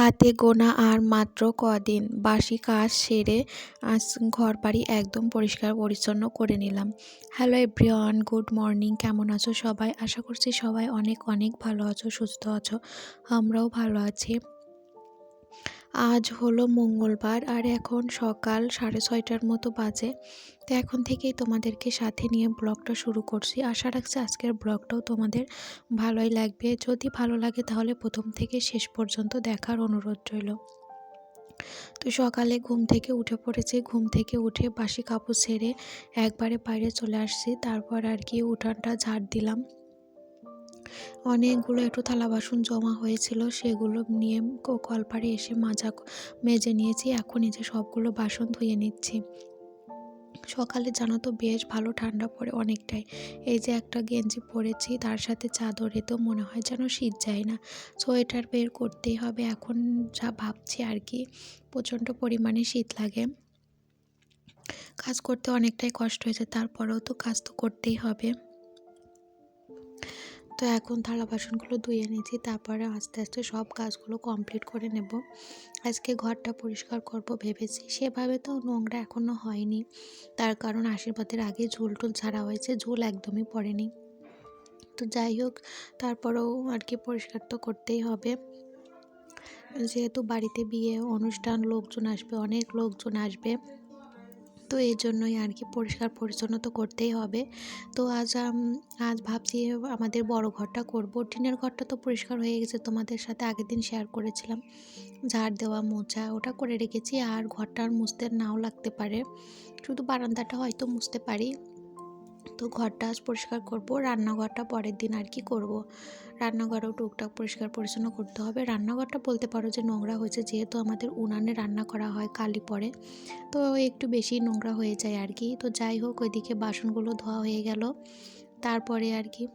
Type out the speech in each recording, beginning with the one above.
হাতে গোনা আর মাত্র কদিন। বাসি কাজ সেরে আজ ঘর বাড়ি একদম পরিষ্কার পরিচ্ছন্ন করে নিলাম। Hello everyone, good morning. কেমন আছো সবাই? আশা করছি সবাই অনেক অনেক ভালো আছো, সুস্থ আছো। আমরাও ভালো আছি। আজ হলো মঙ্গলবার আর এখন সকাল সাড়ে ছয়টার মতো বাজে। তো এখন থেকেই তোমাদেরকে সাথে নিয়ে ব্লগটা শুরু করছি। আশা রাখছি আজকের ব্লগটাও তোমাদের ভালোই লাগবে। যদি ভালো লাগে তাহলে প্রথম থেকে শেষ পর্যন্ত দেখার অনুরোধ রইল। তো সকালে ঘুম থেকে উঠে পড়েছি। ঘুম থেকে উঠে বাসি কাপড় ছেড়ে একবারে বাইরে চলে আসছি। তারপর আর কি উঠানটা ঝাড় দিলাম। অনেকগুলো একটু থালা বাসন জমা হয়েছিল, সেগুলো নিয়ে কলপারে এসে মাজা মেজে নিয়েছি, এখন এই যে সবগুলো বাসন ধুয়ে নিচ্ছি। সকালে জানো তো বেশ ভালো ঠান্ডা পড়ে অনেকটাই। এই যে একটা গেঞ্জি পরেছি, তার সাথে চাদরে তো মনে হয় যেন শীত যায় না। সোয়েটার বের করতেই হবে, এখন যা ভাবছি আর কি, প্রচণ্ড পরিমাণে শীত লাগে। কাজ করতে অনেকটাই কষ্ট হয়েছে, তারপরেও তো কাজ তো করতেই হবে। তো এখন থালা বাসনগুলো ধুয়ে নিয়েছি, তারপরে আস্তে আস্তে সব কাজগুলো কমপ্লিট করে নেব। আজকে ঘরটা পরিষ্কার করব ভেবেছি, সেভাবে তো নোংরা এখনও হয়নি। তার কারণ আশীর্বাদের আগে ঝুল টুল ছাড়া হয়েছে, ঝুল একদমই পড়েনি। তো যাই হোক, তারপরেও আর কি পরিষ্কার তো করতেই হবে। যেহেতু বাড়িতে বিয়ে অনুষ্ঠান, লোকজন আসবে, অনেক লোকজন আসবে। তো এই জন্যই আর কি পরিষ্কার পরিচ্ছন্ন তো করতেই হবে। তো আজ আজ ভাবছি আমাদের বড় ঘরটা করব। টিনের ঘরটা তো পরিষ্কার হয়ে গেছে, তোমাদের সাথে আগের দিন শেয়ার করেছিলাম। ঝাড় দেওয়া, মোছা, ওটা করে রেখেছি। আর ঘরটা আর মুছতে নাও লাগতে পারে। শুধু বারান্দাটা হয়তো মুছতে পারি। তো ঘরটা পরিষ্কার করব, রান্নাঘরটা পরের দিন আর কি করব। রান্নাঘরেও টুকটাক পরিষ্কার পরিচ্ছন্ন করতে হবে। রান্নাঘরটা বলতে পারো যে নোংরা হয়েছে, যেহেতু আমাদের উনানে রান্না করা হয় কালি পরে। তো একটু বেশি নোংরা হয়ে যায় আর কি। তো যাই হোক, ওইদিকে বাসনগুলো ধোয়া হয়ে গেল। তারপরে আর কি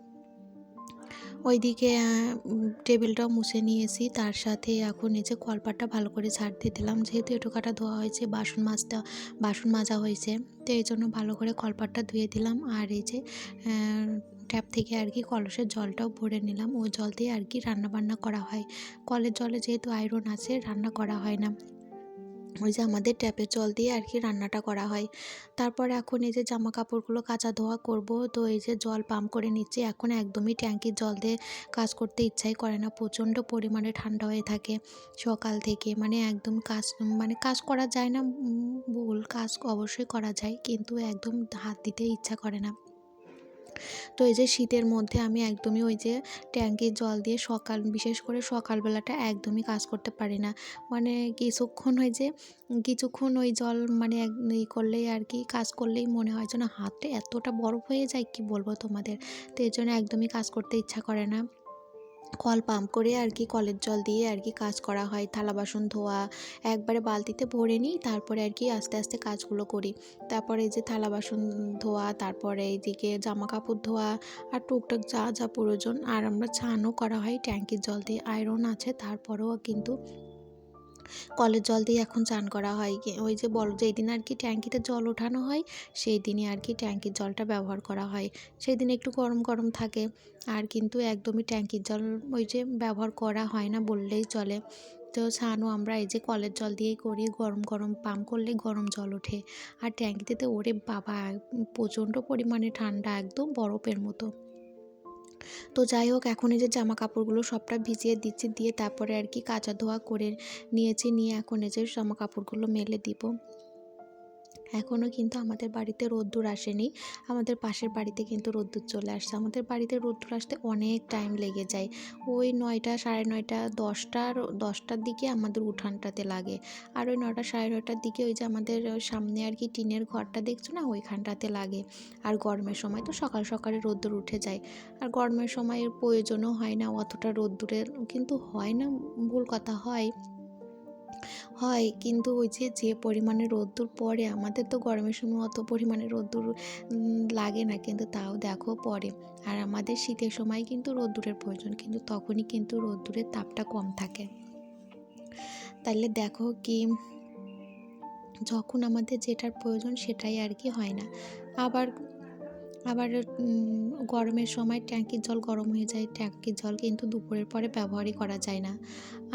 ওইদিকে টেবিলটাও মুছে নিয়েছি। তার সাথে এখন এই যে কলপাটটা ভালো করে ছাড় দিয়ে দিলাম। যেহেতু এটুকাটা ধোয়া হয়েছে, বাসন মাজটা, বাসন মাজা হয়েছে, তো এই জন্য ভালো করে কলপাটটা ধুয়ে দিলাম। আর এই যে ট্যাপ থেকে আর কি কলসের জলটাও ভরে নিলাম। ওই জল দিয়ে আর কি রান্না বান্না করা হয়। কলের জলে যেহেতু আয়রন আছে, রান্না করা হয় না। ওই যে আমাদের ট্যাপের জল দিয়ে আর কি রান্নাটা করা হয়। তারপর এখন এই যে জামা কাপড়গুলো কাচা ধোয়া করব, তো এই যে জল পাম্প করে নিচ্ছি। এখন একদমই ট্যাঙ্কির জল দিয়ে কাজ করতে ইচ্ছাই করে না। প্রচণ্ড পরিমাণে ঠান্ডা হয়ে থাকে সকাল থেকে। মানে একদম কাজ মানে কাজ করা যায় না ভুল কাজ অবশ্যই করা যায়। কিন্তু একদম হাত দিতে ইচ্ছা করে না। তো এই যে শীতের মধ্যে আমি একদমই ওই যে ট্যাঙ্কির জল দিয়ে সকাল, বিশেষ করে সকালবেলাটা একদমই কাজ করতে পারি না। মানে কিছুক্ষণ ওই যে, কিছুক্ষণ ওই জল মানে ই করলেই আর কি কাজ করলেই মনে হয় যেন হাতে এতটা বরফ হয়ে যায়, কি বলব তোমাদের? তো এর জন্য একদমই কাজ করতে ইচ্ছা করে না। কল পাম্প করে আর কি কলের জল দিয়ে আর কি কাজ করা হয়। থালা বাসন ধোয়া, একবারে বালতিতে ভরে নিই, তারপরে আর কি আস্তে আস্তে কাজগুলো করি। তারপরে এই যে থালা বাসন ধোয়া, তারপরে এইদিকে জামা কাপড় ধোয়া আর টুকটাক যা যা প্রয়োজন। আর আমরা ছানও করা হয়, ট্যাঙ্কির জল দিয়ে, আয়রন আছে, তারপরেও কিন্তু কলের জল দিয়ে এখন চান করা হয়। ওই যে বল যেই দিন আর কি ট্যাঙ্কিতে জল ওঠানো হয় সেই দিনই আর কি ট্যাঙ্কির জলটা ব্যবহার করা হয়। সেই দিন একটু গরম গরম থাকে, আর কিন্তু একদমই ট্যাঙ্কির জল ওই যে ব্যবহার করা হয় না বললেই চলে। তো স্নানও আমরা এই যে কলের জল দিয়েই করি, গরম গরম পাম্প করলে গরম জল ওঠে। আর ট্যাঙ্কিতে তো ওরে বাবা, প্রচণ্ড পরিমাণে ঠান্ডা, একদম বরফের মতো। তো যাই হোক, এখন এই যে জামা কাপড়গুলো সবটা ভিজিয়ে দিচ্ছি, দিয়ে তারপরে আর কি কাঁচা ধোয়া করে নিয়েছি, নিয়ে এখন এই যে জামা কাপড়গুলো মেলে দিব। এখনও কিন্তু আমাদের বাড়িতে রোদ্দুর আসেনি। আমাদের পাশের বাড়িতে কিন্তু রোদ্দুর চলে আসছে। আমাদের বাড়িতে রোদ্দুর আসতে অনেক টাইম লেগে যায়। ওই নয়টা সাড়ে নয়টা দশটার দশটার দিকে আমাদের উঠানটাতে লাগে। আর ওই নয়টা সাড়ে নয়টার দিকে ওই যে আমাদের সামনে আর কি টিনের ঘরটা দেখছ না? ওইখানটাতে লাগে। আর গরমের সময় তো সকাল সকালে রোদ্দুর উঠে যায়। আর গরমের সময় প্রয়োজনও হয় না। অতটা রোদ্দুরের কিন্তু হয় না। ভুল কথা হয়। হয়। কিন্তু ওই যে যে পরিমাণে রোদ্দুর পড়ে, আমাদের তো গরমের সময় অত পরিমাণে রোদ্দুর লাগে না। কিন্তু তাও দেখো পড়ে। আর আমাদের শীতের সময় কিন্তু রোদ্দুরের প্রয়োজন। কিন্তু তখনই কিন্তু রোদ্দুরের তাপটা কম থাকে। তাহলে দেখো কি, যখন আমাদের যেটার প্রয়োজন সেটাই আর কি হয় না। আবার আবার গরমের সময় ট্যাঙ্কির জল গরম হয়ে যায়। ট্যাঙ্কির জল কিন্তু দুপুরের পরে ব্যবহারই করা যায় না।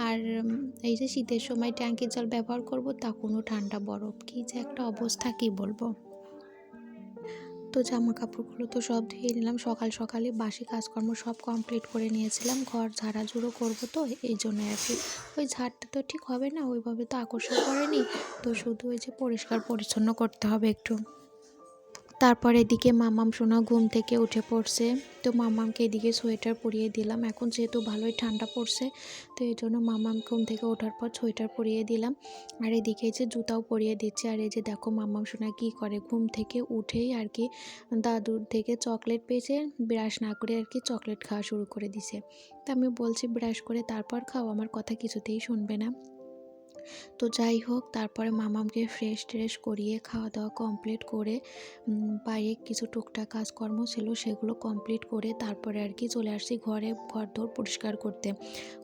আর এই যে শীতের সময় ট্যাঙ্কির জল ব্যবহার করব তখনও ঠান্ডা বরফ। কী যে একটা অবস্থা, কী বলব? তো জামা কাপড়গুলো তো সব ধুয়ে নিলাম। সকাল সকালে বাসি কাজকর্ম সব কমপ্লিট করে নিয়েছিলাম। ঘর ঝাড়াঝুড়ো করব তো, এই জন্য আর কি। ওই ঝাড়টা তো ঠিক হবে না, ওইভাবে তো আকর্ষণ করেনি। তো শুধু ওই যে পরিষ্কার পরিচ্ছন্ন করতে হবে একটু। তারপর এদিকে মামাম সোনা ঘুম থেকে উঠে পড়ছে। তো মামামকে এদিকে সোয়েটার পরিয়ে দিলাম। এখন যেহেতু ভালোই ঠান্ডা পড়ছে, তো এই জন্য মামাম ঘুম থেকে ওঠার পর সোয়েটার পরিয়ে দিলাম। আর এদিকে যে জুতাও পরিয়ে দিচ্ছে। আর এই যে দেখো মামাম সোনা কী করে ঘুম থেকে উঠেই আর কি দাদুর থেকে চকলেট পেয়েছে, ব্রাশ না করে আর কি চকলেট খাওয়া শুরু করে দিছে। তা আমি বলছি ব্রাশ করে তারপর খাও, আমার কথা কিছুতেই শুনবে না। তো যাই হোক, তারপরে মামামকে ফ্রেশ ট্রেশ করিয়ে খাওয়া দাওয়া কমপ্লিট করে বাইরে কিছু টুকটাক কাজকর্ম ছিল সেগুলো কমপ্লিট করে তারপরে আর কি চলে আসছি ঘরে ঘর দোর পরিষ্কার করতে।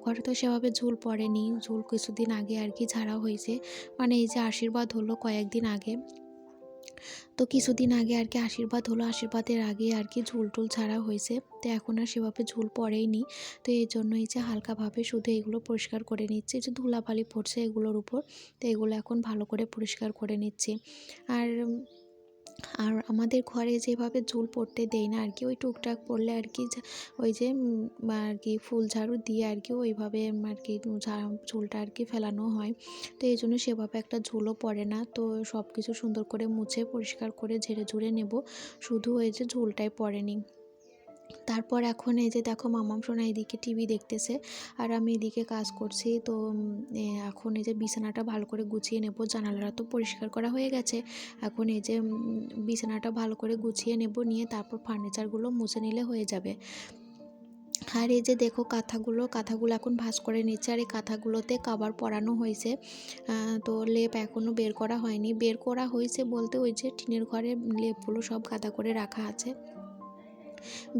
ঘরে তো সেভাবে ঝুল পড়েনি, ঝুল কিছুদিন আগে আর কি ঝাড়া হয়েছে। মানে এই যে আশীর্বাদ হলো কয়েকদিন আগে। তো কিছুদিন আগে আর কি আশীর্বাদ হলো। আশীর্বাদের আগে আর কি ঝুল টুল ছাড়া হয়েছে। তো এখন আর সেভাবে ঝুল পড়েইনি। তো এই জন্য এই যে হালকাভাবে শুধু এগুলো পরিষ্কার করে নিচ্ছে। যে ধুলাবালি পড়ছে এগুলোর উপর। তো এগুলো এখন ভালো করে পরিষ্কার করে নিচ্ছে। আর আর আমাদের ঘরে যেভাবে ঝুল পড়তে দেয় না আর কি ওই টুকটাক পড়লে আর কি ওই যে আর কি ফুল ঝাড়ু দিয়ে আর কি ওইভাবে আর কি চুলটা ঝুলটা আর কি ফেলানো হয়। তো এই জন্য সেভাবে একটা ঝুলও পড়ে না। তো সব কিছু সুন্দর করে মুছে, পরিষ্কার করে ঝেড়ে ঝুড়ে নেব। শুধু ওই যে ঝুলটাই পড়েনি। তারপর এখন এই যে দেখো মামাম সোনা এদিকে টিভি দেখতেছে আর আমি এদিকে কাজ করছি। তো এখন এই যে বিছানাটা ভালো করে গুছিয়ে নেব, জানালাটা তো পরিষ্কার করা হয়ে গেছে। এখন এই যে বিছানাটা ভালো করে গুছিয়ে নেব, নিয়ে তারপর ফার্নিচারগুলো মুছে নিলে হয়ে যাবে। আর এই যে দেখো কাঁথাগুলো কাঁথাগুলো এখন ভাঁজ করে নিচ্ছে আর এই কাঁথাগুলোতে কাবার পরানো হয়েছে। তো লেপ এখনও বের করা হয়নি। বের করা হয়েছে বলতে ওই যে টিনের ঘরে লেপগুলো সব কাদা করে রাখা আছে।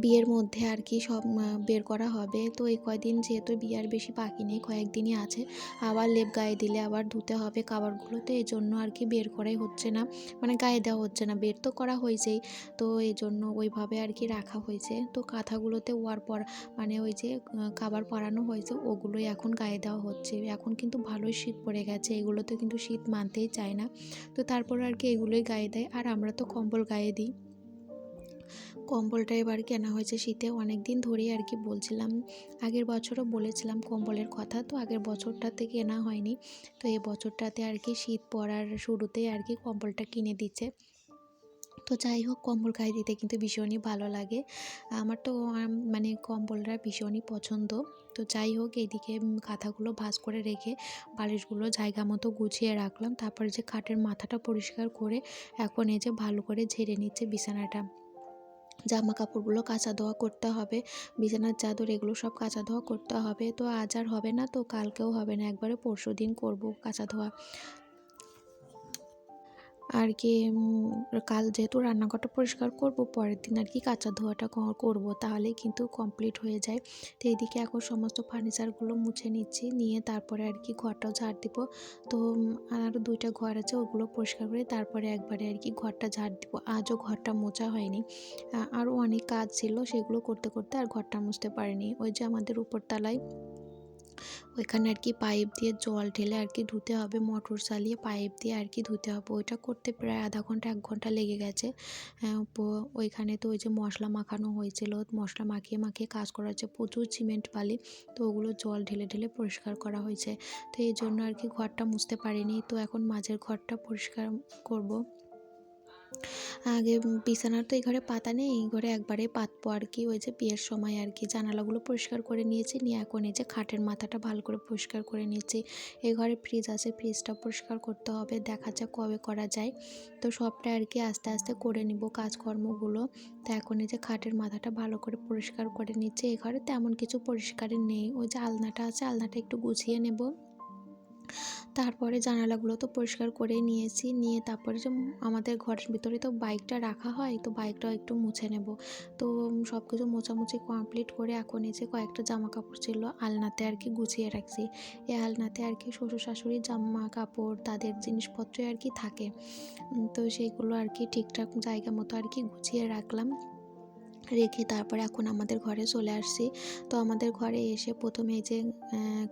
বিয়ের মধ্যে আর কি সব বের করা হবে। তো এই কয়দিন যেহেতু বিয়ার বেশি বাকি নেই, কয়েকদিনই আছে। আবার লেপ গায়ে দিলে আবার ধুতে হবে কাবারগুলোতে এই জন্য আর কি বের করাই হচ্ছে না। মানে গায়ে দেওয়া হচ্ছে না, বের তো করা হয়েছেই। তো এই জন্য ওইভাবে আর কি রাখা হয়েছে। তো কাঁথাগুলোতে ওয়ার পর মানে ওই যে খাবার পরানো হয়েছে, ওগুলোই এখন গায়ে দেওয়া হচ্ছে। এখন কিন্তু ভালোই শীত পড়ে গেছে, এগুলোতে কিন্তু শীত মানতেই চায় না। তো তারপর আর কি এগুলোই গায়ে দেয়। আর আমরা তো কম্বল গায়ে দিই। কম্বলটা এবার কেনা হয়েছে শীতে। অনেক দিন ধরেই আর কি বলছিলাম, আগের বছরও বলেছিলাম কম্বলের কথা, তো আগের বছরটাতে কেনা হয়নি। তো এই বছরটাতে আর কি শীত পড়ার শুরুতেই আর কি কম্বলটা কিনে দিচ্ছে। তো যাই হোক, কম্বল গায়ে দিতে কিন্তু ভীষণই ভালো লাগে। আমার তো মানে কম্বলটা ভীষণই পছন্দ। তো যাই হোক এইদিকে কাঁথাগুলো ভাঁজ করে রেখে বালিশগুলো জায়গা মতো গুছিয়ে রাখলাম। তারপরে যে খাটের মাথাটা পরিষ্কার করে এখন এই যে ভালো করে ঝেড়ে নিচ্ছে বিছানাটা। জামা কাপড়গুলো কাঁচা ধোয়া করতে হবে, বিছানার চাদর এগুলো সব কাঁচা ধোয়া করতে হবে। তো আজ আর হবে না, তো কালকেও হবে না, একবারে পরশু দিন করব কাঁচা ধোয়া। আর কি কাল যেহেতু রান্নাঘরটা পরিষ্কার করব, পরের দিন আর কি কাঁচা ধোয়াটা করব, তাহলেই কিন্তু কমপ্লিট হয়ে যায়। তো এইদিকে এখন সমস্ত ফার্নিচারগুলো মুছে নিচ্ছি, নিয়ে তারপরে আর কি ঘরটাও ঝাড় দিব। তো আরও দুইটা ঘর আছে, ওগুলো পরিষ্কার করে তারপরে একবারে আর কি ঘরটা ঝাড় দিব। আজও ঘরটা মোছা হয়নি আরও অনেক কাজ ছিল, সেগুলো করতে করতে আর ঘরটা মুছতে পারিনি। ওই যে আমাদের উপরতলায় ওইখানে আর কি পাইপ দিয়ে জল ঢেলে আর কি ধুতে হবে, মোটর চালিয়ে পাইপ দিয়ে আর কি ধুতে হবে। ওইটা করতে প্রায় আধা ঘণ্টা, এক ঘণ্টা লেগে গেছে। ওইখানে তো ওই যে মশলা মাখানো হয়েছিল, মশলা মাখিয়ে মাখিয়ে কাজ করা হচ্ছে প্রচুর সিমেন্ট বালি, তো ওগুলো জল ঢেলে ঢেলে পরিষ্কার করা হয়েছে। তো এই জন্য আর কি ঘরটা মুছতে পারিনি, তো এখন মাঝের ঘরটা পরিষ্কার করব। আগে বিছানার তো এই ঘরে পাতা নেই, এই ঘরে একবারে পাতবো আর কি, ওই যে বিয়ের সময় আর কি। জানালাগুলো পরিষ্কার করে নিয়েছি, নিয়ে এখন এই যে খাটের মাথাটা ভালো করে পরিষ্কার করে নিয়েছি। এই ঘরে ফ্রিজ আছে ফ্রিজটা পরিষ্কার করতে হবে, দেখা যাক কবে করা যায়। তো সবটা আর কি আস্তে আস্তে করে নিব কাজকর্মগুলো। তো এখন এই যে খাটের মাথাটা ভালো করে পরিষ্কার করে নিচ্ছে, এই ঘরে তেমন কিছু পরিষ্কারের নেই। ওই যে আলনাটা আছে, আলনাটা একটু গুছিয়ে নেব। তারপরে জানালাগুলো তো পরিষ্কার করে নিয়েছি, নিয়ে তারপরে যে আমাদের ঘরের ভিতরে তো বাইকটা রাখা হয়, তো বাইকটাও একটু মুছে নেব। তো সব কিছু মোছামুছি কমপ্লিট করে এখন যে কয়েকটা জামা কাপড় ছিল, আলনাতে আর কি গুছিয়ে রাখছি। এই আলনাতে আর কি শ্বশুর শাশুড়ির জামা কাপড় তাদের জিনিসপত্রই আর কি থাকে। তো সেইগুলো আর কি ঠিকঠাক জায়গা মতো আর কি গুছিয়ে রাখলাম। রেখে তারপরে এখন আমাদের ঘরে চলে আসছি। তো আমাদের ঘরে এসে প্রথমে এই যে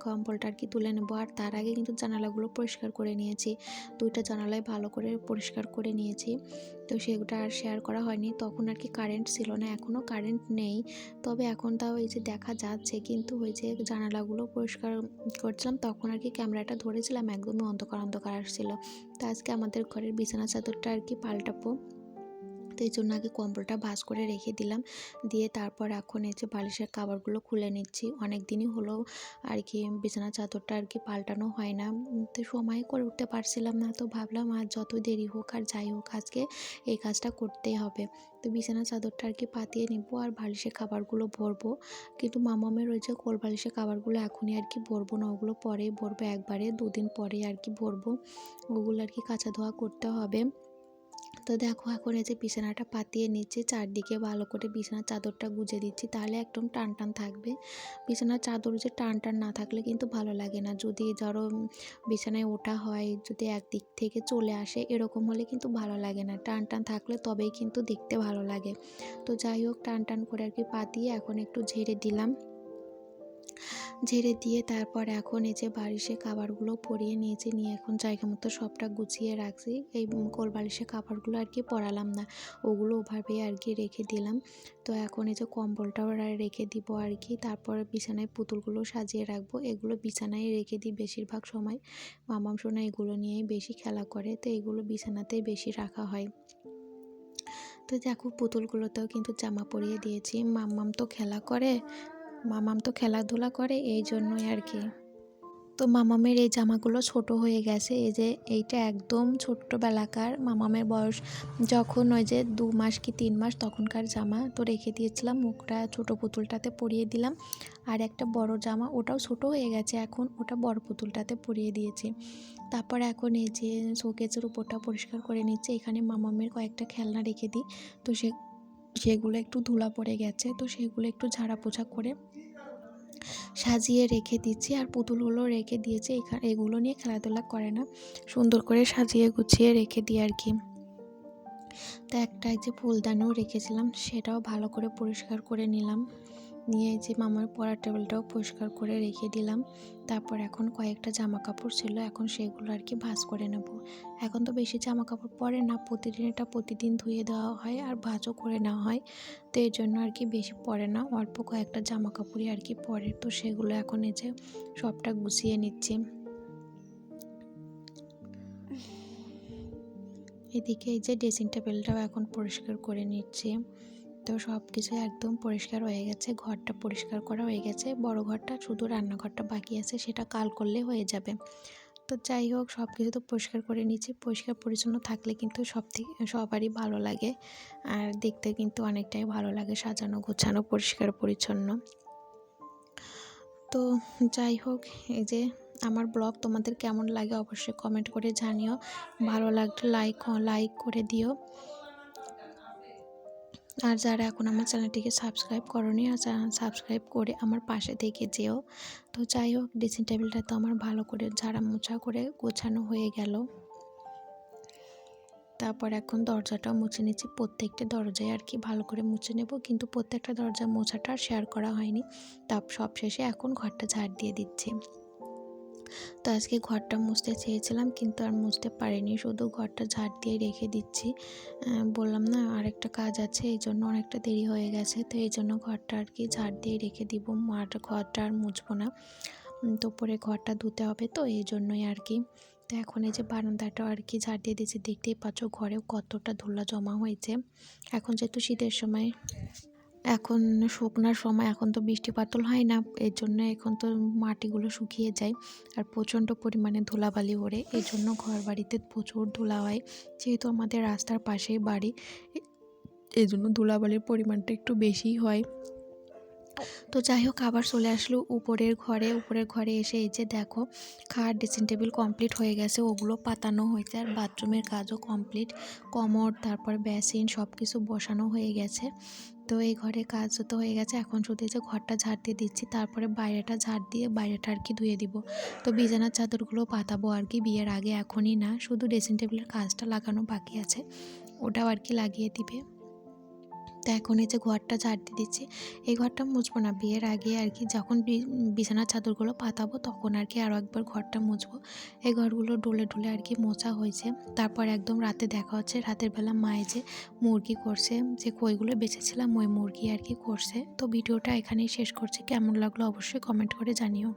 কম্বলটা আর কি তুলে নেব। আর তার আগে কিন্তু জানালাগুলো পরিষ্কার করে নিয়েছি। দুইটা জানালায় ভালো করে পরিষ্কার করে নিয়েছি। তো সেগুলো আর শেয়ার করা হয়নি। তখন আর কি কারেন্ট ছিল না এখনও কারেন্ট নেই। তবে এখন তাও এই যে দেখা যাচ্ছে, কিন্তু ওই যে জানালাগুলো পরিষ্কার করছিলাম, তখন আর কি ক্যামেরাটা ধরেছিলাম, একদমই অন্ধকার অন্ধকার আসছিল। তো আজকে আমাদের ঘরের বিছানা চাদরটা আর কি পাল্টাবো। তো এই জন্য আগে কম্বলটা ভাঁজ করে রেখে দিলাম। দিয়ে তারপর এখন এই যে বালিশের কাভারগুলো খুলে নিচ্ছি। অনেক দিনই হলো আর কি বিছানা চাদরটা আর কি পাল্টানো হয় না। তো সময় করে উঠতে পারছিলাম না। তো ভাবলাম আর যত দেরি হোক আর যাই হোক আজকে এই কাজটা করতেই হবে। তো বিছানা চাদরটা আর কি পাতিয়ে নিব আর বালিশের খাবারগুলো ভরবো। কিন্তু মামামের ওই যে কোল বালিশের খাবারগুলো এখনই আর কি ভরবো না। ওগুলো পরেই ভরবো। একবারে দুদিন পরে আর কি ভরবো। ওগুলো আর কি কাঁচা ধোয়া করতে হবে। তো দেখো, এখন এই যে বিছানাটা পাতিয়ে নিচ্ছি, চারদিকে ভালো করে বিছানার চাদরটা গুজে দিচ্ছি, তাহলে একদম টান টান থাকবে। বিছানার চাদর যে টান টান না থাকলে কিন্তু ভালো লাগে না। যদি ধরো বিছানায় ওঠা হয়, যদি একদিক থেকে চলে আসে, এরকম হলে কিন্তু ভালো লাগে না। টান টান থাকলে তবেই কিন্তু দেখতে ভালো লাগে। তো যাই হোক টান টান করে আর কি পাতিয়ে এখন একটু ঝেড়ে দিলাম। ঝেড়ে দিয়ে তারপর এখন এই যে বালিশের খাবারগুলো পরিয়ে নিয়েছি, নিয়ে এখন জায়গা মতো সবটা গুছিয়ে রাখছি। এই কোল বালিশের খাবারগুলো আর কি পরালাম না, ওগুলো ওভাবেই আর কি রেখে দিলাম। তো এখন এই যে কম্বলটাও রেখে দিব আর কি, তারপরে বিছানায় পুতুলগুলো সাজিয়ে রাখব। এগুলো বিছানায় রেখে দিই বেশিরভাগ সময়। মামাম সোনা এগুলো নিয়েই বেশি খেলা করে, তো এগুলো বিছানাতেই বেশি রাখা হয়। তো দেখো পুতুলগুলোতেও কিন্তু জামা পরিয়ে দিয়েছি। মাম্মাম তো খেলা করে মামাম তো খেলাধুলা করে এই জন্যই আর কি। তো মামামের এই জামাগুলো ছোট হয়ে গেছে, এই যে এইটা একদম ছোট্টবেলাকার মামামের বয়স। যখন ওই যে দু মাস কি তিন মাস তখনকার জামা, তো রেখে দিয়েছিলাম, মুখটা ছোট পুতুলটাতে পরিয়ে দিলাম। আর একটা বড় জামা, ওটাও ছোট হয়ে গেছে, এখন ওটা বড় পুতুলটাতে পরিয়ে দিয়েছি। তারপর এখন এই যে শোকেজের উপরটা পরিষ্কার করে নিচ্ছে, এখানে মামামের কয়েকটা খেলনা রেখে দিই। তো সে, সেগুলো একটু ধুলা পড়ে গেছে, তো সেগুলো একটু ঝাড়া পোছা করে সাজিয়ে রেখে দিচ্ছি আর পুতুলগুলো রেখে দিয়েছি। এখানে এগুলো নিয়ে খেলাধুলা করে না। সুন্দর করে সাজিয়ে গুছিয়ে রেখে দিই আর কি। তো একটা যে ফুলদানিও রেখেছিলাম, সেটাও ভালো করে পরিষ্কার করে নিলাম। নিয়ে যে মামার পড়ার টেবিলটাও পরিষ্কার করে রেখে দিলাম। তারপর এখন কয়েকটা জামা কাপড় ছিল, এখন সেগুলো আর কি ভাঁজ করে নেব। এখন তো বেশি জামা কাপড় পরে না, প্রতিদিন এটা প্রতিদিন ধুয়ে দেওয়া হয় আর ভাঁজও করে নেওয়া হয়। তো এই জন্য আর কি বেশি পরে না, অল্প কয়েকটা জামা কাপড়ই আর কি পরে। তো সেগুলো এখন এই যে সবটা গুছিয়ে নিচ্ছি। এদিকে এই যে ড্রেসিং টেবিলটাও এখন পরিষ্কার করে নিচ্ছি। তো সব কিছু একদম পরিষ্কার হয়ে গেছে, ঘরটা পরিষ্কার করা হয়ে গেছে। বড় ঘরটা, শুধু রান্নাঘরটা বাকি আছে, সেটা কাল করলে হয়ে যাবে। তো যাই হোক সব কিছু তো পরিষ্কার করে নিচ্ছি পরিষ্কার পরিচ্ছন্ন থাকলে কিন্তু সব থেকে সবারই ভালো লাগে। আর দেখতে কিন্তু অনেকটাই ভালো লাগে সাজানো, গোছানো, পরিষ্কার, পরিচ্ছন্ন। তো যাই হোক, এই যে আমার ব্লগ তোমাদের কেমন লাগে অবশ্যই কমেন্ট করে জানিও। ভালো লাগলে লাইক লাইক করে দিও। আর যারা এখন আমার চ্যানেলটিকে সাবস্ক্রাইব করনি আর সাবস্ক্রাইব করে আমার পাশে থেকে যেও। তো যাই হোক ড্রেসিং টেবিলটা তো আমার ভালো করে ঝাড়া মোছা করে গোছানো হয়ে গেল। তারপর এখন দরজাটাও মুছে নিচ্ছি। প্রত্যেকটা দরজায় আর কি ভালো করে মুছে নেব, কিন্তু প্রত্যেকটা দরজা মোছাটা শেয়ার করা হয়নি। তার সব শেষে এখন ঘরটা ঝাড় দিয়ে দিচ্ছি। তো আজকে ঘরটা মুছতে চেয়েছিলাম, কিন্তু আর মুছতে পারিনি। শুধু ঘরটা ঝাড় দিয়ে রেখে দিচ্ছি। বললাম না, আরেকটা কাজ আছে, এই জন্য অনেকটা দেরি হয়ে গেছে। তো এই জন্য ঘরটা আর কি ঝাড় দিয়ে রেখে দিব। আর ঘরটা আর মুছবো না। তো পরে ঘরটা ধুতে হবে তো, এই জন্যই আর কি। তো এখন এই যে বারান্দাটা আর কি ঝাড় দিয়ে দিয়েছি, দেখতেই পাচ্ছ ঘরেও কতটা ধুলা জমা হয়েছে। এখন যেহেতু শীতের সময় এখন শুকনার সময় এখন তো বৃষ্টি বাদল হয় না, এর জন্য এখন তো মাটিগুলো শুকিয়ে যায় আর প্রচণ্ড পরিমাণে ধুলাবালি ওড়ে এই জন্য ঘর বাড়িতে প্রচুর ধুলা হয়। যেহেতু আমাদের রাস্তার পাশেই বাড়ি এই জন্য ধুলাবালির পরিমাণটা একটু বেশিই হয়। তো যাই হোক, আবার চলে আসলো উপরের ঘরে উপরের ঘরে এসে এই যে দেখো, খাট, ড্রেসিং টেবিল কমপ্লিট হয়ে গেছে, ওগুলো পাতানো হয়েছে আর বাথরুমের কাজও কমপ্লিট কমোড তারপর বেসিন সব কিছু বসানো হয়ে গেছে। তো এই ঘরে কাজ তো হয়ে গেছে। এখন শুধু যে ঘরটা ঝাড় দিয়ে দিচ্ছি, তারপরে বাইরেটা ঝাড় দিয়ে বাইরেটা আর কি ধুয়ে দিব। তো বিছানার চাদরগুলো পাতাবো আর কি, বিয়ের আগে এখনই না, শুধু ড্রেসিং টেবিলের কাজটা লাগানো বাকি আছে। ওটাও আর কি লাগিয়ে দিবে। তো এখন এই যে ঘরটা ঝাড় দিয়ে দিচ্ছি, এই ঘরটা মুছবো না। বিয়ের আগে আর কি যখন বিছানার চাদরগুলো পাতাবো তখন আর কি আরও একবার ঘরটা মুছবো। এই ঘরগুলো ডলে ডলে আর কি মোছা হয়েছে। তারপর একদম রাতে দেখা হচ্ছে, রাতের বেলা মায়ে যে মুরগি করছে, যে কইগুলো বেঁচেছিলাম ওই মুরগি আর কি করছে। তো ভিডিওটা এখানেই শেষ করছি। কেমন লাগল অবশ্যই কমেন্ট করে জানিও।